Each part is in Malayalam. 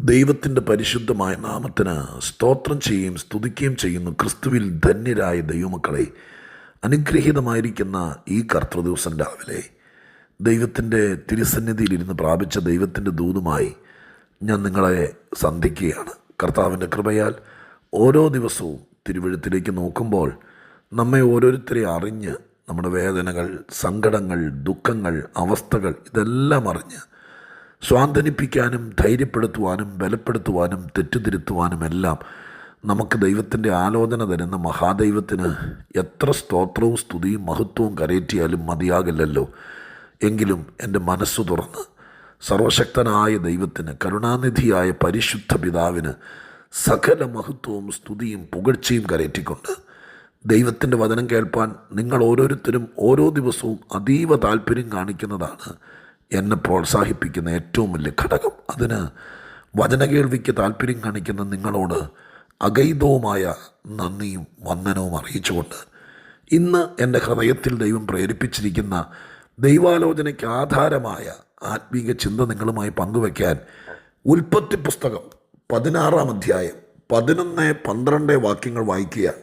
ദൈവത്തിന്റെ പരിശുദ്ധമായ നാമത്തിന് സ്തോത്രം ചെയ്യുകയും സ്തുതിക്കുകയും ചെയ്യുന്നു ക്രിസ്തുവിൽ ധന്യരായ ദൈവമക്കളെ അനുഗ്രഹീതമായിരിക്കുന്ന ഈ കർത്തൃദിവസം രാവിലെ ദൈവത്തിന്റെ തിരുസന്നിധിയിലിരുന്ന് പ്രാപിച്ച ദൈവത്തിന്റെ ദൂതുമായി ഞാൻ നിങ്ങളെ സന്ധിക്കുകയാണ്. കർത്താവിന്റെ കൃപയാൽ ഓരോ ദിവസവും തിരുവഴുത്തിലേക്ക് നോക്കുമ്പോൾ നമ്മെ ഓരോരുത്തരെ അറിഞ്ഞ് നമ്മുടെ വേദനകൾ സങ്കടങ്ങൾ ദുഃഖങ്ങൾ അവസ്ഥകൾ ഇതെല്ലാം അറിഞ്ഞ് സ്വാന്തനിപ്പിക്കാനും ധൈര്യപ്പെടുത്തുവാനും ബലപ്പെടുത്തുവാനും തെറ്റുതിരുത്തുവാനും എല്ലാം നമുക്ക് ദൈവത്തിന്റെ ആലോചന തരുന്ന മഹാദൈവത്തിന് എത്ര സ്തോത്രവും സ്തുതിയും മഹത്വവും കരയറ്റിയാലും മതിയാകില്ലല്ലോ. എങ്കിലും എന്റെ മനസ്സ് തുറന്ന് സർവശക്തനായ ദൈവത്തിന് കരുണാനിധിയായ പരിശുദ്ധ പിതാവിന് സകല മഹത്വവും സ്തുതിയും പുകഴ്ചയും കരയറ്റിക്കൊണ്ട് ദൈവത്തിന്റെ വചനം കേൾപ്പാൻ നിങ്ങൾ ഓരോരുത്തരും ഓരോ ദിവസവും അതീവ താല്പര്യം കാണിക്കുന്നതാണ്. എന്നെ പ്രോത്സാഹിപ്പിക്കുന്ന ഏറ്റവും വലിയ ഘടകം. അതിന് വചനകേൾവിക്ക് താല്പര്യം കാണിക്കുന്ന നിങ്ങളോട് അഗൈതവുമായ നന്ദിയും വന്ദനവും അറിയിച്ചുകൊണ്ട് ഇന്ന് എന്റെ ഹൃദയത്തിൽ ദൈവം പ്രേരിപ്പിച്ചിരിക്കുന്ന ദൈവാലോചനയ്ക്ക് ആധാരമായ ആത്മീക ചിന്ത നിങ്ങളുമായി പങ്കുവയ്ക്കാൻ ഉൽപ്പത്തി പുസ്തകം പതിനാറാം അധ്യായം പതിനൊന്ന് പന്ത്രണ്ട് വാക്യങ്ങൾ വായിക്കുക.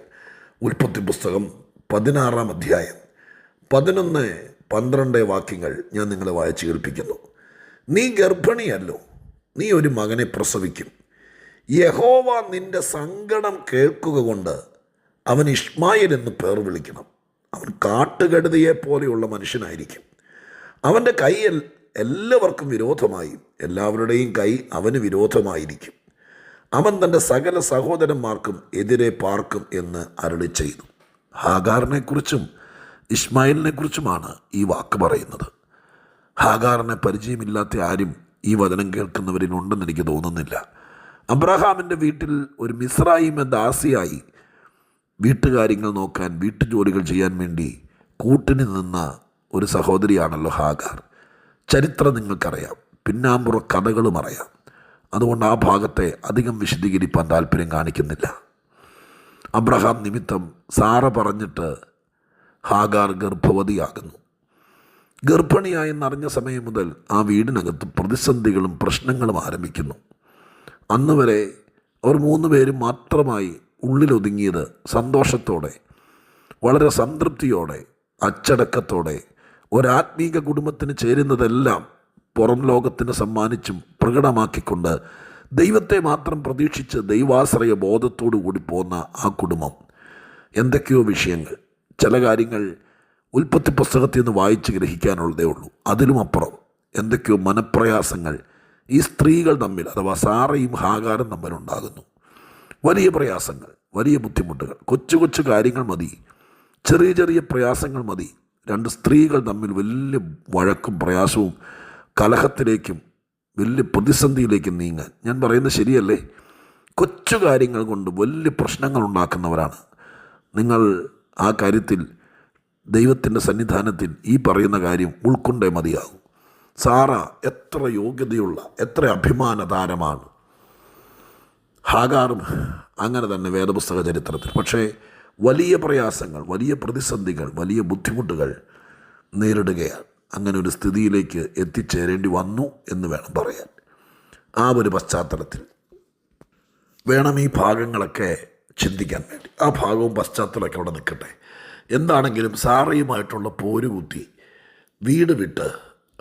ഉൽപ്പത്തി പുസ്തകം പതിനാറാം അധ്യായം പതിനൊന്ന് പന്ത്രണ്ട് വാക്യങ്ങൾ ഞാൻ നിങ്ങളെ വായിച്ചു കേൾപ്പിക്കുന്നു. നീ ഗർഭിണിയല്ലോ നീ ഒരു മകനെ പ്രസവിക്കും. യഹോവ നിന്റെ സങ്കടം കേൾക്കുക കൊണ്ട് അവൻ ഇഷ്മായിൽ എന്ന് പേർ വിളിക്കണം. അവൻ കാട്ടുകഴുതയെ പോലെയുള്ള മനുഷ്യനായിരിക്കും. അവന്റെ കൈ എല്ലാവർക്കും വിരോധമായും. എല്ലാവരുടെയും കൈ അവന് വിരോധമായിരിക്കും. അവൻ തന്റെ സകല സഹോദരന്മാർക്കും എതിരെ പാർക്കും എന്ന് അരുളി ചെയ്തു ഹാഗാറിനെക്കുറിച്ചും ഇസ്മായിലിനെക്കുറിച്ചുമാണ് ഈ വാക്ക് പറയുന്നത്. ഹാഗാറിനെ പരിചയമില്ലാത്ത ആരും ഈ വചനം കേൾക്കുന്നവരിൽ ഉണ്ടെന്ന് എനിക്ക് തോന്നുന്നില്ല. അബ്രഹാമിന്റെ വീട്ടിൽ ഒരു മിസ്രായിമ ദാസിയായി വീട്ടുകാര്യങ്ങൾ നോക്കാൻ വീട്ടുജോലികൾ ചെയ്യാൻ വേണ്ടി കൂട്ടിന് നിന്ന ഒരു സഹോദരിയാണല്ലോ ഹാഗാർ. ചരിത്രം നിങ്ങൾക്കറിയാം. പിന്നാമ്പുറ കഥകളും അറിയാം. അതുകൊണ്ട് ആ ഭാഗത്തെ അധികം വിശദീകരിപ്പാൻ താല്പര്യം കാണിക്കുന്നില്ല. അബ്രഹാം നിമിത്തം സാറ പറഞ്ഞിട്ട് ഹാഗാർ ഗർഭവതിയാകുന്നു. ഗർഭിണിയായെന്നറിഞ്ഞ സമയം മുതൽ ആ വീടിനകത്ത് പ്രതിസന്ധികളും പ്രശ്നങ്ങളും ആരംഭിക്കുന്നു. അന്ന് വരെ അവർ മൂന്ന് പേരും മാത്രമായി ഉള്ളിലൊതുങ്ങിയത് സന്തോഷത്തോടെ വളരെ സംതൃപ്തിയോടെ അച്ചടക്കത്തോടെ ഒരാത്മീക കുടുംബത്തിന് ചേരുന്നതെല്ലാം പുറം ലോകത്തിന് സമ്മാനിച്ചും പ്രകടമാക്കിക്കൊണ്ട് ദൈവത്തെ മാത്രം പ്രതീക്ഷിച്ച് ദൈവാശ്രയ ബോധത്തോടു കൂടി പോകുന്ന ആ കുടുംബം. എന്തൊക്കെയോ വിഷയങ്ങൾ. ചില കാര്യങ്ങൾ ഉൽപ്പത്തി പുസ്തകത്തിൽ നിന്ന് വായിച്ച് ഗ്രഹിക്കാനുള്ളതേ ഉള്ളൂ. അതിലും അപ്പുറം എന്തൊക്കെയോ മനപ്രയാസങ്ങൾ ഈ സ്ത്രീകൾ തമ്മിൽ അഥവാ സാറയും ഹാകാരും തമ്മിലുണ്ടാകുന്നു. വലിയ പ്രയാസങ്ങൾ വലിയ ബുദ്ധിമുട്ടുകൾ കൊച്ചു കൊച്ചു കാര്യങ്ങൾ മതി ചെറിയ ചെറിയ പ്രയാസങ്ങൾ മതി. രണ്ട് സ്ത്രീകൾ തമ്മിൽ വലിയ വഴക്കും പ്രയാസവും കലഹത്തിലേക്കും വലിയ പ്രതിസന്ധിയിലേക്കും നീങ്ങാൻ. ഞാൻ പറയുന്നത് ശരിയല്ലേ? കൊച്ചു കാര്യങ്ങൾ കൊണ്ട് വലിയ പ്രശ്നങ്ങൾ ഉണ്ടാക്കുന്നവരാണ്. നിങ്ങൾ ആ കാര്യത്തിൽ ദൈവത്തിന്റെ സന്നിധാനത്തിൽ ഈ പറയുന്ന കാര്യം ഉൾക്കൊണ്ടേ മതിയാകും. സാറ എത്ര യോഗ്യതയുള്ള എത്ര അഭിമാന താരമാണ് ഹാഗാറും അങ്ങനെ തന്നെ വേദപുസ്തക ചരിത്രത്തിൽ. പക്ഷേ വലിയ പ്രയാസങ്ങൾ വലിയ പ്രതിസന്ധികൾ വലിയ ബുദ്ധിമുട്ടുകൾ നേരിടുകയാണ്. അങ്ങനെ ഒരു സ്ഥിതിയിലേക്ക് എത്തിച്ചേരേണ്ടി വന്നു എന്ന് വേണം പറയാൻ. ആ ഒരു പശ്ചാത്തലത്തിൽ വേണം ഈ ഭാഗങ്ങളൊക്കെ ചിന്തിക്കാൻ വേണ്ടി. ആ ഭാഗവും പശ്ചാത്തലമൊക്കെ അവിടെ നിൽക്കട്ടെ. എന്താണെങ്കിലും സാറയുമായിട്ടുള്ള പോരുകുത്തി വീട് വിട്ട്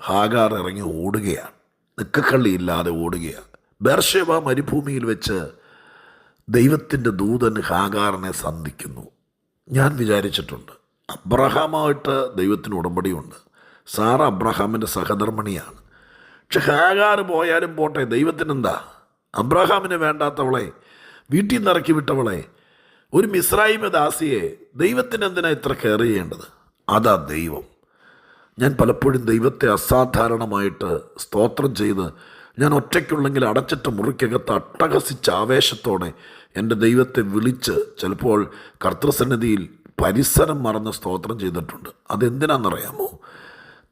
ഹാഗാർ ഇറങ്ങി ഓടുകയാണ്. നിക്കക്കള്ളിയില്ലാതെ ഓടുകയാണ്. ബേർഷേവ മരുഭൂമിയിൽ വെച്ച് ദൈവത്തിന്റെ ദൂതൻ ഹാഗാറിനെ സന്ധിക്കുന്നു. ഞാൻ വിചാരിച്ചിട്ടുണ്ട് അബ്രഹാമായിട്ട് ദൈവത്തിന് ഉടമ്പടിയുണ്ട്. സാറ അബ്രഹാമിന്റെ സഹധർമ്മിണിയാണ്. പക്ഷെ ഹാഗാർ പോയാലും പോട്ടെ ദൈവത്തിനെന്താ? അബ്രഹാമിന് വേണ്ടാത്തവളെ വീട്ടിൽ നിന്ന് ഇറക്കി വിട്ടവളെ ഒരു മിസ്രായിമ ദാസിയെ ദൈവത്തിന് എന്തിനാ ഇത്ര കെയർ ചെയ്യേണ്ടത്? അതാ ദൈവം. ഞാൻ പലപ്പോഴും ദൈവത്തെ അസാധാരണമായിട്ട് സ്തോത്രം ചെയ്ത് ഞാൻ ഒറ്റയ്ക്കുള്ളെങ്കിൽ അടച്ചിട്ട് മുറിക്കകത്ത് അട്ടഹസിച്ച ആവേശത്തോടെ എന്റെ ദൈവത്തെ വിളിച്ച് ചിലപ്പോൾ കർത്തൃസന്നിധിയിൽ പരിസരം മറന്ന് സ്തോത്രം ചെയ്തിട്ടുണ്ട്. അതെന്തിനാണെന്നറിയാമോ?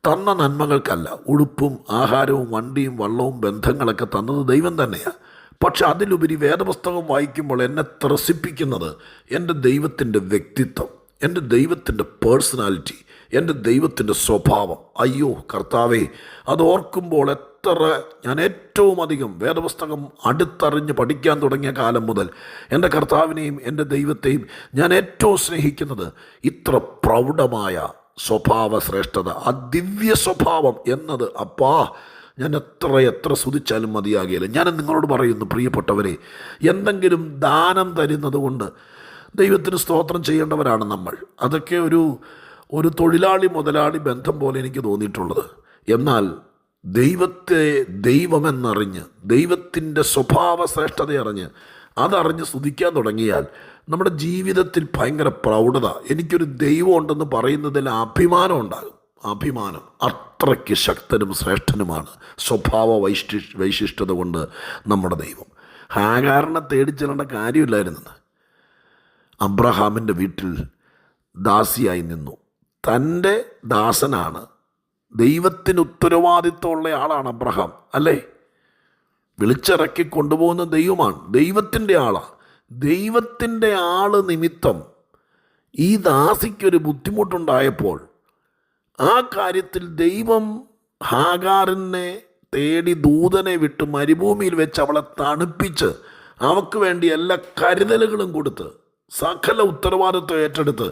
തന്ന നന്മകൾക്കല്ല ഉടുപ്പും ആഹാരവും വണ്ടിയും വള്ളവും ബന്ധങ്ങളൊക്കെ തന്നത് ദൈവം തന്നെയാണ് പക്ഷെ അതിലുപരി വേദപുസ്തകം വായിക്കുമ്പോൾ എന്നെ ത്രസിപ്പിക്കുന്നത് എന്റെ ദൈവത്തിന്റെ വ്യക്തിത്വം എന്റെ ദൈവത്തിന്റെ പേഴ്സണാലിറ്റി എന്റെ ദൈവത്തിന്റെ സ്വഭാവം. അയ്യോ കർത്താവേ അത് ഓർക്കുമ്പോൾ എത്ര ഞാൻ ഏറ്റവും അധികം വേദപുസ്തകം അടുത്തറിഞ്ഞ് പഠിക്കാൻ തുടങ്ങിയ കാലം മുതൽ എന്റെ കർത്താവിനെയും എന്റെ ദൈവത്തെയും ഞാൻ ഏറ്റവും സ്നേഹിക്കുന്നത് ഇത്ര പ്രൗഢമായ സ്വഭാവ ശ്രേഷ്ഠത ആ ദിവ്യ സ്വഭാവം എന്നത് അപ്പാ ഞാൻ എത്ര എത്ര സ്തുതിച്ചാലും മതിയാകില്ല ഞാൻ നിങ്ങളോട് പറയുന്നു പ്രിയപ്പെട്ടവരെ എന്തെങ്കിലും ദാനം തരുന്നത് കൊണ്ട് ദൈവത്തിന് സ്തോത്രം ചെയ്യേണ്ടവരാണ് നമ്മൾ. അതൊക്കെ ഒരു ഒരു തൊഴിലാളി മുതലാളി ബന്ധം പോലെ എനിക്ക് തോന്നിയിട്ടുള്ളത്. എന്നാൽ ദൈവത്തെ ദൈവമെന്നറിഞ്ഞ് ദൈവത്തിന്റെ സ്വഭാവ ശ്രേഷ്ഠത അറിഞ്ഞ് അതറിഞ്ഞ് സ്തുതിക്കാൻ തുടങ്ങിയാൽ നമ്മുടെ ജീവിതത്തിൽ ഭയങ്കര പ്രൗഢത എനിക്കൊരു ദൈവം ഉണ്ടെന്ന് പറയുന്നതിൽ അഭിമാനം ഉണ്ടാകും. അഭിമാനം അത്രയ്ക്ക് ശക്തനും ശ്രേഷ്ഠനുമാണ്. സ്വഭാവ വൈശിഷ്ട വൈശിഷ്ടത കൊണ്ട് നമ്മുടെ ദൈവം. ഹാകാറിനെ തേടിച്ചെല്ലേണ്ട കാര്യമില്ലായിരുന്നെന്ന് അബ്രഹാമിന്റെ വീട്ടിൽ ദാസിയായി നിന്നു. തന്റെ ദാസനാണ്. ദൈവത്തിന് ഉത്തരവാദിത്വമുള്ള ആളാണ് അബ്രഹാം അല്ലേ? വിളിച്ചിറക്കി കൊണ്ടുപോകുന്ന ദൈവമാണ് ദൈവത്തിന്റെ ആളാണ് ദൈവത്തിന്റെ ആൾ നിമിത്തം ഈ ദാസിക്കൊരു ബുദ്ധിമുട്ടുണ്ടായപ്പോൾ ആ കാര്യത്തിൽ ദൈവം ഹാഗാറിനെ തേടി ദൂതനെ വിട്ട് മരുഭൂമിയിൽ വെച്ച് അവളെ തണുപ്പിച്ച് അവക്ക് വേണ്ടി എല്ലാ കരുതലുകളും കൊടുത്ത് സകല ഉത്തരവാദിത്വം ഏറ്റെടുത്ത്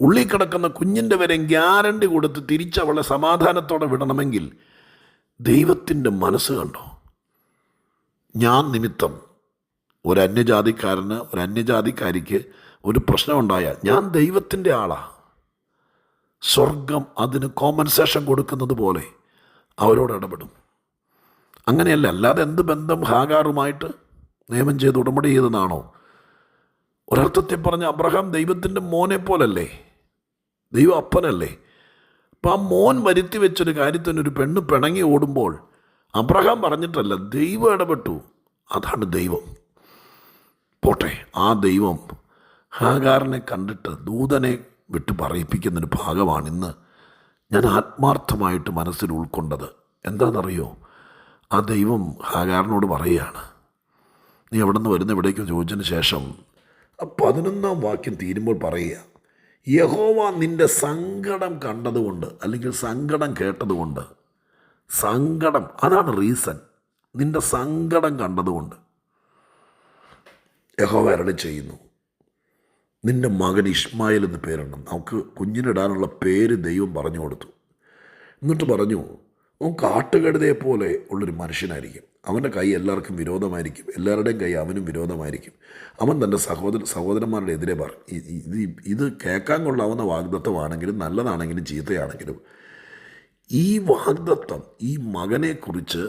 ഉള്ളിൽ കിടക്കുന്ന കുഞ്ഞിന്റെ വരെ ഗ്യാരണ്ടി കൊടുത്ത് തിരിച്ചവളെ സമാധാനത്തോടെ വിടണമെങ്കിൽ ദൈവത്തിന്റെ മനസ്സ് കണ്ടോ? ഞാൻ നിമിത്തം ഒരു അന്യജാതിക്കാരന് ഒരു അന്യജാതിക്കാരിക്ക് ഒരു പ്രശ്നമുണ്ടായാൽ ഞാൻ ദൈവത്തിന്റെ ആളാണ് സ്വർഗം അതിന് കോമ്പൻസേഷൻ കൊടുക്കുന്നത് പോലെ അവരോട് ഇടപെടും. അങ്ങനെയല്ല അല്ലാതെ എന്ത് ബന്ധം ഹാഗാറുമായിട്ട് നിയമം ചെയ്ത് ഉടമ്പടി ചെയ്തതാണോ? ഒരർത്ഥത്തിൽ പറഞ്ഞ അബ്രഹാം ദൈവത്തിന്റെ മോനെ പോലല്ലേ? ദൈവം അപ്പനല്ലേ? അപ്പം ആ മോൻ വരുത്തി വെച്ചൊരു കാര്യത്തിന് ഒരു പെണ്ണ് പിണങ്ങി ഓടുമ്പോൾ അബ്രഹാം പറഞ്ഞിട്ടല്ല ദൈവം ഇടപെട്ടു. അതാണ് ദൈവം. പോട്ടെ ആ ദൈവം ഹാഗാറിനെ കണ്ടിട്ട് ദൂതനെ വിട്ട് പറയിപ്പിക്കുന്നൊരു ഭാഗമാണ് ഇന്ന് ഞാൻ ആത്മാർത്ഥമായിട്ട് മനസ്സിൽ ഉൾക്കൊണ്ടത്. എന്താണെന്നറിയോ? ആ ദൈവം ഹാഗാറിനോട് പറയുകയാണ് നീ എവിടെ നിന്ന് വരുന്ന എവിടേക്കും ചോദിച്ചതിന് ശേഷം ആ പതിനൊന്നാം വാക്യം തീരുമ്പോൾ പറയുക യഹോവ നിന്റെ സങ്കടം കണ്ടതുകൊണ്ട് അല്ലെങ്കിൽ സങ്കടം കേട്ടതുകൊണ്ട് സങ്കടം അതാണ് റീസൺ നിന്റെ സങ്കടം കണ്ടതുകൊണ്ട്. യഹോവ അരളി ചെയ്യുന്നു നിന്റെ മകൻ ഇസ്മായിൽ എന്ന് പേരാണ്. നമുക്ക് കുഞ്ഞിനിടാനുള്ള പേര് ദൈവം പറഞ്ഞു കൊടുത്തു. എന്നിട്ട് പറഞ്ഞു അവൻ കാട്ടുകഴുതയെ പോലെ ഉള്ളൊരു മനുഷ്യനായിരിക്കും. അവന്റെ കൈ എല്ലാവർക്കും വിരോധമായിരിക്കും. എല്ലാവരുടെയും കൈ അവനും വിരോധമായിരിക്കും. അവൻ തന്റെ സഹോദര സഹോദരന്മാരുടെ എതിരെ പറ ഇ- ഇ- ഇത് ഇത് കേൾക്കാൻ കൊള്ളാവുന്ന വാഗ്ദത്വമാണെങ്കിലും നല്ലതാണെങ്കിലും ചീത്തയാണെങ്കിലും ഈ വാഗ്ദത്വം ഈ മകനെക്കുറിച്ച്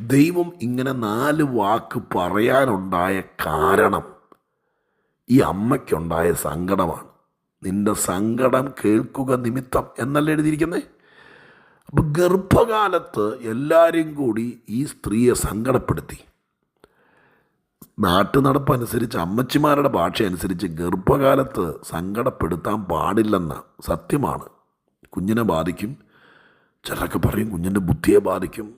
ദൈവം ഇങ്ങനെ നാല് വാക്ക് പറയാനുണ്ടായ കാരണം ഈ അമ്മയ്ക്കുണ്ടായ സങ്കടമാണ്. നിന്റെ സങ്കടം കേൾക്കുക നിമിത്തം എന്നല്ല എഴുതിയിരിക്കുന്നത് അപ്പം ഗർഭകാലത്ത് എല്ലാവരും കൂടി ഈ സ്ത്രീയെ സങ്കടപ്പെടുത്തി. നാട്ടു നടപ്പനുസരിച്ച് അമ്മച്ചിമാരുടെ ഭാഷ അനുസരിച്ച് ഗർഭകാലത്ത് സങ്കടപ്പെടുത്താൻ പാടില്ലെന്ന സത്യമാണ്. കുഞ്ഞിനെ ബാധിക്കും. ചിലരൊക്കെ പറയും കുഞ്ഞിന്റെ ബുദ്ധിയെ ബാധിക്കും.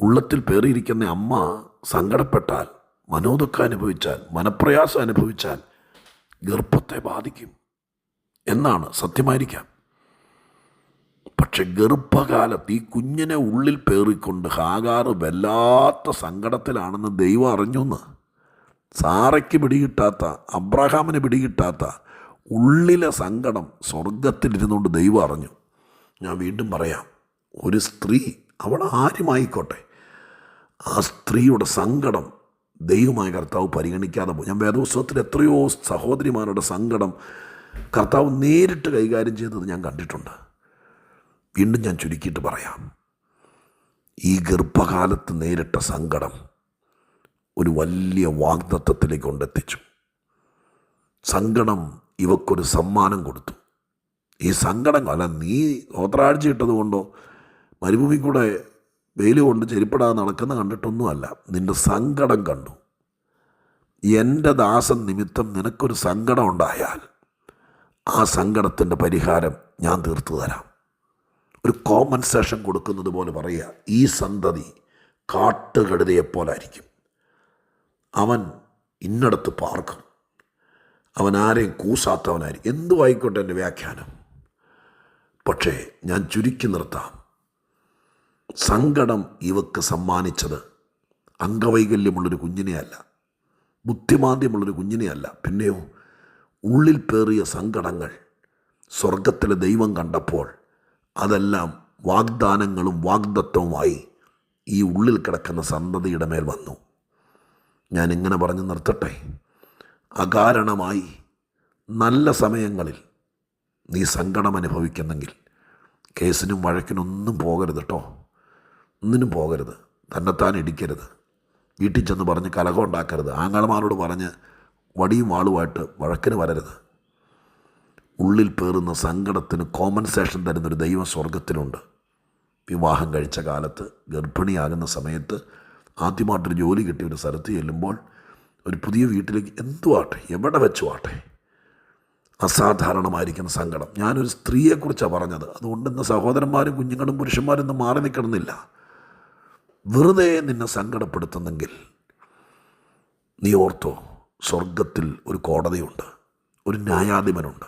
ഉള്ളത്തിൽ പേറിയിരിക്കുന്ന അമ്മ സങ്കടപ്പെട്ടാൽ മനോദുഃഖം അനുഭവിച്ചാൽ മനപ്രയാസം അനുഭവിച്ചാൽ ഗർഭത്തെ ബാധിക്കും എന്നാണ് സത്യമായിരിക്കാം. പക്ഷെ ഗർഭകാലത്ത് ഈ കുഞ്ഞിനെ ഉള്ളിൽ പേറിക്കൊണ്ട് ഹാഗാറ് വല്ലാത്ത സങ്കടത്തിലാണെന്ന് ദൈവം അറിഞ്ഞുന്ന്. സാറയ്ക്ക് പിടികിട്ടാത്ത അബ്രഹാമിന് പിടികിട്ടാത്ത ഉള്ളിലെ സങ്കടം സ്വർഗത്തിലിരുന്നുകൊണ്ട് ദൈവം അറിഞ്ഞു. ഞാൻ വീണ്ടും പറയാം ഒരു സ്ത്രീ അവൾ ആരുമായിക്കോട്ടെ? ആ സ്ത്രീയുടെ സങ്കടം ദൈവമായ കർത്താവ് പരിഗണിക്കാതെ പോയി. ഞാൻ വേദോത്സവത്തിൽ എത്രയോ സഹോദരിമാരുടെ സങ്കടം കർത്താവ് നേരിട്ട് കൈകാര്യം ചെയ്തത് ഞാൻ കണ്ടിട്ടുണ്ട്. വീണ്ടും ഞാൻ ചുരുക്കിയിട്ട് പറയാം. ഈ ഗർഭകാലത്ത് നേരിട്ട സങ്കടം ഒരു വലിയ വാഗ്ദത്വത്തിലേക്ക് കൊണ്ടെത്തിച്ചു. സങ്കടം ഇവക്കൊരു സമ്മാനം കൊടുത്തു. ഈ സങ്കടം അല്ല നീ ഓത്രാഴ്ച ഇട്ടതുകൊണ്ടോ മരുഭൂമി കൂടെ വെയിൽ കൊണ്ട് ചെരിപ്പിടാതെ നടക്കുന്ന കണ്ടിട്ടൊന്നുമല്ല. നിന്റെ സങ്കടം കണ്ടു. എന്റെ ദാസൻ നിമിത്തം നിനക്കൊരു സങ്കടം ഉണ്ടായാൽ ആ സങ്കടത്തിന്റെ പരിഹാരം ഞാൻ തീർത്തു തരാം. ഒരു കോമ്പൻസേഷൻ കൊടുക്കുന്നത് പോലെ പറയുക ഈ സന്തതി കാട്ടുകഴുതയെപ്പോലായിരിക്കും അവൻ ഇന്നടത്ത് പാർക്കും. അവൻ ആരെയും കൂസാത്തവനായിരിക്കും. എന്തു ആയിക്കോട്ടെ എന്റെ വ്യാഖ്യാനം? പക്ഷേ ഞാൻ ചുരുക്കി നിർത്താം. സങ്കടം ഇവക്ക് സമ്മാനിച്ചത് അംഗവൈകല്യമുള്ളൊരു കുഞ്ഞിനെയല്ല ബുദ്ധിമാന്ദ്യമുള്ളൊരു കുഞ്ഞിനെയല്ല. പിന്നെയോ ഉള്ളിൽ പേറിയ സങ്കടങ്ങൾ സ്വർഗത്തിലെ ദൈവം കണ്ടപ്പോൾ അതെല്ലാം വാഗ്ദാനങ്ങളും വാഗ്ദത്വവുമായി ഈ ഉള്ളിൽ കിടക്കുന്ന സന്തതിയുടെ മേൽ വന്നു. ഞാൻ ഇങ്ങനെ പറഞ്ഞു നിർത്തട്ടെ. അകാരണമായി നല്ല സമയങ്ങളിൽ നീ സങ്കടം അനുഭവിക്കുന്നെങ്കിൽ കേസിനും വഴക്കിനൊന്നും പോകരുത് കേട്ടോ ഒന്നിനും പോകരുത്. തന്നെത്താൻ ഇടിക്കരുത്. വീട്ടിൽ ചെന്ന് പറഞ്ഞ് കലകം ഉണ്ടാക്കരുത്. ആങ്ങളമാരോട് പറഞ്ഞ് വടിയും വാളുമായിട്ട് വഴക്കിന് വരരുത്. ഉള്ളിൽ പേറുന്ന സങ്കടത്തിന് കോമ്പൻസേഷൻ തരുന്നൊരു ദൈവം സ്വർഗത്തിലുണ്ട് വിവാഹം കഴിച്ച കാലത്ത് ഗർഭിണിയാകുന്ന സമയത്ത് ആദ്യമായിട്ടൊരു ജോലി കിട്ടിയ ഒരു സ്ഥലത്ത് ചെല്ലുമ്പോൾ ഒരു പുതിയ വീട്ടിലേക്ക് എന്തുവാട്ടെ എവിടെ വെച്ചു ആട്ടെ? അസാധാരണമായിരിക്കുന്ന സങ്കടം. ഞാനൊരു സ്ത്രീയെക്കുറിച്ചാണ് പറഞ്ഞത്. അതുകൊണ്ട് ഇന്ന് സഹോദരന്മാരും കുഞ്ഞുങ്ങളും പുരുഷന്മാരും ഇന്ന് മാറി നിൽക്കണമെന്നില്ല. വെറുതെ നിന്നെ സങ്കടപ്പെടുത്തുന്നെങ്കിൽ നീ ഓർത്തോ സ്വർഗത്തിൽ ഒരു കോടതിയുണ്ട് ഒരു ന്യായാധിപനുണ്ട്.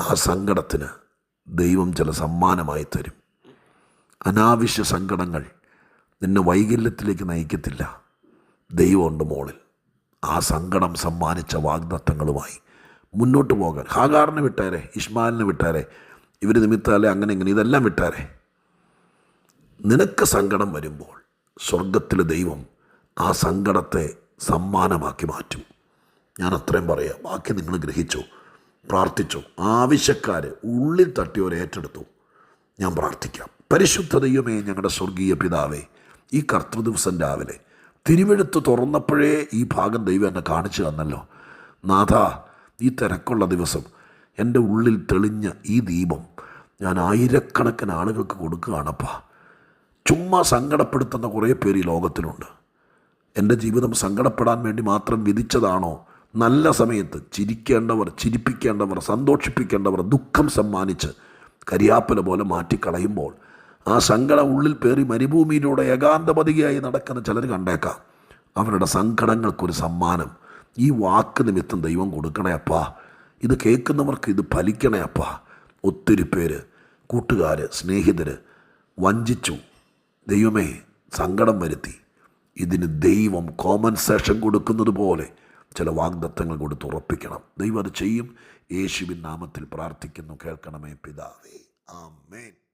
ആ സങ്കടത്തിന് ദൈവം ചില സമ്മാനമായി തരും. അനാവശ്യ സങ്കടങ്ങൾ നിന്നെ വൈകല്യത്തിലേക്ക് നയിക്കത്തില്ല. ദൈവമുണ്ട് മോളിൽ. ആ സങ്കടം സമ്മാനിച്ച വാഗ്ദത്തങ്ങളുമായി മുന്നോട്ട് പോകാൻ. ഹാഗാറിനെ വിട്ടാരെ ഇഷ്മാലിന് വിട്ടാരെ ഇവർ നിമിത്താലെ അങ്ങനെ ഇങ്ങനെ ഇതെല്ലാം വിട്ടേരെ. നിനക്ക് സങ്കടം വരുമ്പോൾ സ്വർഗത്തിലെ ദൈവം ആ സങ്കടത്തെ സമ്മാനമാക്കി മാറ്റും. ഞാൻ അത്രയും പറയാം. ബാക്കി നിങ്ങൾ ഗ്രഹിച്ചു പ്രാർത്ഥിച്ചു ആവശ്യക്കാർ ഉള്ളിൽ തട്ടിയവർ ഏറ്റെടുത്തു. ഞാൻ പ്രാർത്ഥിക്കാം. പരിശുദ്ധതയുമേ ഞങ്ങളുടെ സ്വർഗീയ പിതാവേ ഈ കർത്തൃദിവസം രാവിലെ തിരുവെഴുത്ത് തുറന്നപ്പോഴേ ഈ ഭാഗം ദൈവം എന്നെ കാണിച്ചു തന്നല്ലോ. നാഥ ഈ തിരക്കുള്ള ദിവസം എന്റെ ഉള്ളിൽ തെളിഞ്ഞ ഈ ദീപം ഞാൻ ആയിരക്കണക്കിന് ആളുകൾക്ക് കൊടുക്കുകയാണപ്പാ ചുമ്മാ സങ്കടപ്പെടുത്തുന്ന കുറേ പേര് ഈ ലോകത്തിലുണ്ട്. എന്റെ ജീവിതം സങ്കടപ്പെടാൻ വേണ്ടി മാത്രം വിധിച്ചതാണോ? നല്ല സമയത്ത് ചിരിക്കേണ്ടവർ ചിരിപ്പിക്കേണ്ടവർ സന്തോഷിപ്പിക്കേണ്ടവർ ദുഃഖം സമ്മാനിച്ച് കരിയാപ്പല പോലെ മാറ്റിക്കളയുമ്പോൾ ആ സങ്കടം ഉള്ളിൽ പേറി മരുഭൂമിയിലൂടെ ഏകാന്തപതികയായി നടക്കുന്ന ചിലർ കണ്ടേക്കാം. അവരുടെ സങ്കടങ്ങൾക്കൊരു സമ്മാനം. ഈ വാക്ക് നിമിത്തം ദൈവം കൊടുക്കണേ അപ്പാ. ഇത് കേൾക്കുന്നവർക്ക് ഇത് ഫലിക്കണേ അപ്പാ. ഒത്തിരി പേര് കൂട്ടുകാർ സ്നേഹിതർ വഞ്ചിച്ചു. ദൈവമേ സങ്കടം വരുത്തി. ഇതിന് ദൈവം കോമ്പൻസേഷൻ കൊടുക്കുന്നത് പോലെ ചില വാഗ്ദത്തങ്ങൾ കൊടുത്ത് ഉറപ്പിക്കണം. ദൈവം അത് ചെയ്യും. യേശുവിൻ നാമത്തിൽ പ്രാർത്ഥിക്കുന്നു. കേൾക്കണമേ പിതാവേ. ആമേൻ.